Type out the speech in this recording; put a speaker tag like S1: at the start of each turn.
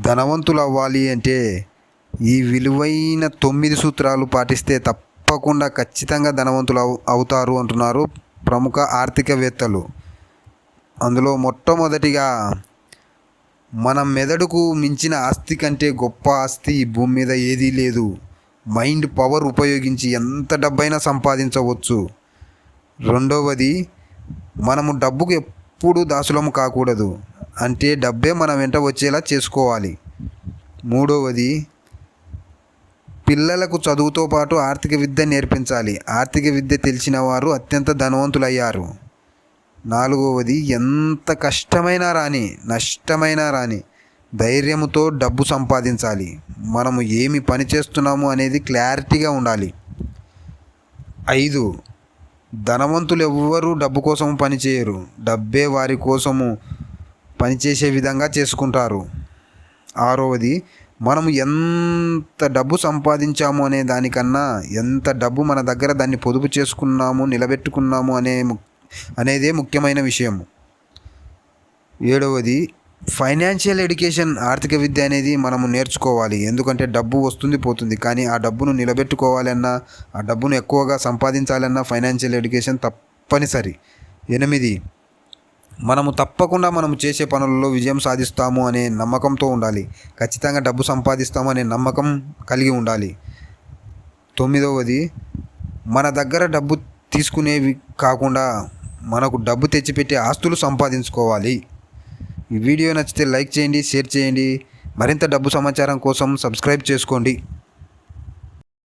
S1: ధనవంతులు అవ్వాలి అంటే ఈ విలువైన తొమ్మిది సూత్రాలు పాటిస్తే తప్పకుండా ఖచ్చితంగా ధనవంతులు అవు అవుతారు అంటున్నారు ప్రముఖ ఆర్థికవేత్తలు. అందులో మొట్టమొదటిగా మన మెదడుకు మించిన ఆస్తి కంటే గొప్ప ఆస్తి భూమి మీద ఏదీ లేదు. మైండ్ పవర్ ఉపయోగించి ఎంత డబ్బైనా సంపాదించవచ్చు. రెండవది మనము డబ్బుకు ఎప్పుడు దాసులము కాకూడదు. అంటే డబ్బే మన వెంట వచ్చేలా చేసుకోవాలి. మూడవది పిల్లలకు చదువుతో పాటు ఆర్థిక విద్య నేర్పించాలి. ఆర్థిక విద్య తెలిసిన వారు అత్యంత ధనవంతులయ్యారు. నాలుగవది ఎంత కష్టమైనా రాని నష్టమైనా రాని ధైర్యంతో డబ్బు సంపాదించాలి. మనము ఏమి పని చేస్తున్నాము అనేది క్లారిటీగా ఉండాలి. ఐదు ధనవంతులు ఎవ్వరూ డబ్బు కోసం పనిచేయరు డబ్బే వారి కోసము పనిచేసే విధంగా చేసుకుంటారు. ఆరవది మనము ఎంత డబ్బు సంపాదించాము అనే దానికన్నా ఎంత డబ్బు మన దగ్గర దాన్ని పొదుపు చేసుకున్నాము నిలబెట్టుకున్నాము అనే ము- అనేదే ముఖ్యమైన విషయం. ఏడవది ఫైనాన్షియల్ ఎడ్యుకేషన్ ఆర్థిక విద్య అనేది మనము నేర్చుకోవాలి. ఎందుకంటే డబ్బు వస్తుంది పోతుంది. కానీ ఆ డబ్బును నిలబెట్టుకోవాలన్నా ఆ డబ్బును ఎక్కువగా సంపాదించాలన్నా ఫైనాన్షియల్ ఎడ్యుకేషన్ తప్పనిసరి. ఎనిమిది మనము తప్పకుండా మనము చేసే పనులలో విజయం సాధిస్తాము అనే నమ్మకంతో ఉండాలి. ఖచ్చితంగా డబ్బు సంపాదిస్తాము అనే నమ్మకం కలిగి ఉండాలి. తొమ్మిదవది మన దగ్గర డబ్బు తీసుకునేవి కాకుండా మనకు డబ్బు తెచ్చిపెట్టే ఆస్తులు సంపాదించుకోవాలి. ఈ వీడియో నచ్చితే లైక్ చేయండి షేర్ చేయండి. మరింత డబ్బు సమాచారం కోసం సబ్స్క్రైబ్ చేసుకోండి.